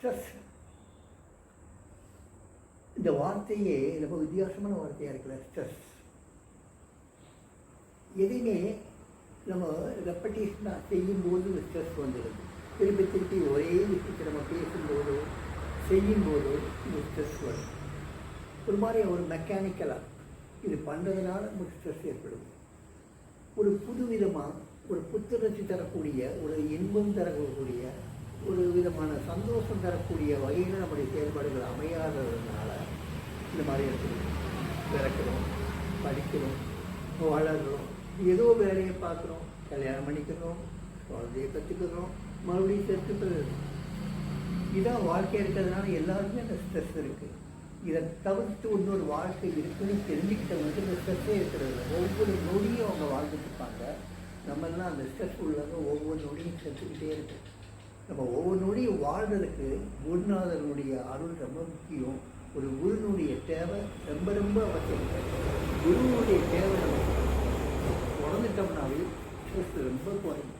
Stress இந்த வார்த்தையே ரொம்ப வித்தியாசமான வார்த்தையாக இருக்குல்ல ஸ்ட்ரெஸ் எதையுமே நம்ம ரெப்படேஷனாக செய்யும்போது ஸ்ட்ரெஸ் வந்துடுது. திருப்பி திருப்பி ஒரே விஷயத்தை நம்ம பேசும்போதோ செய்யும்போதோ இந்த ஸ்ட்ரெஸ் வரும். ஒரு மாதிரி ஒரு மெக்கானிக்கலாக இது பண்ணுறதுனால நமக்கு ஸ்ட்ரெஸ் ஏற்படும். ஒரு புது விதமாக ஒரு புத்துணர்ச்சி தரக்கூடிய ஒரு இன்பம் தரக்கூடிய ஒரு விதமான சந்தோஷம் தரக்கூடிய வகையில் நம்முடைய செயல்பாடுகள் அமையாததுனால இந்த மாதிரி இருக்குது பிறக்கிறோம் படிக்கிறோம் வளர்கிறோம் ஏதோ வேலையை பார்க்குறோம் கல்யாணம் பண்ணிக்கிறோம் குழந்தைய கற்றுக்கிறோம் மறுபடியும் செத்துக்கிறது இதான் வாழ்க்கை இருக்கிறதுனால எல்லாருக்குமே அந்த ஸ்ட்ரெஸ் இருக்குது இதை தவிர்த்து இன்னொரு வாழ்க்கை இருக்குன்னு தெரிஞ்சுக்கிட்டவங்களுக்கு இந்த ஸ்ட்ரெஸ்ஸே இருக்கிறது ஒவ்வொரு நொடியும் அவங்க வாழ்ந்துட்டு இருப்பாங்க. நம்மெல்லாம் அந்த ஸ்ட்ரெஸ் உள்ளவங்க ஒவ்வொரு நொடியும் செத்துக்கிட்டே இருக்கு நம்ம ஒவ்வொரு நொடியும் வாழ்றதுக்கு குருநாதனுடைய அருள் ரொம்ப முக்கியம். ஒரு குருனுடைய தேவை ரொம்ப ரொம்ப அவசியம். குருனுடைய தேவை நம்ம உணர்ந்துட்டோம்னாவே ரொம்ப குறையும்.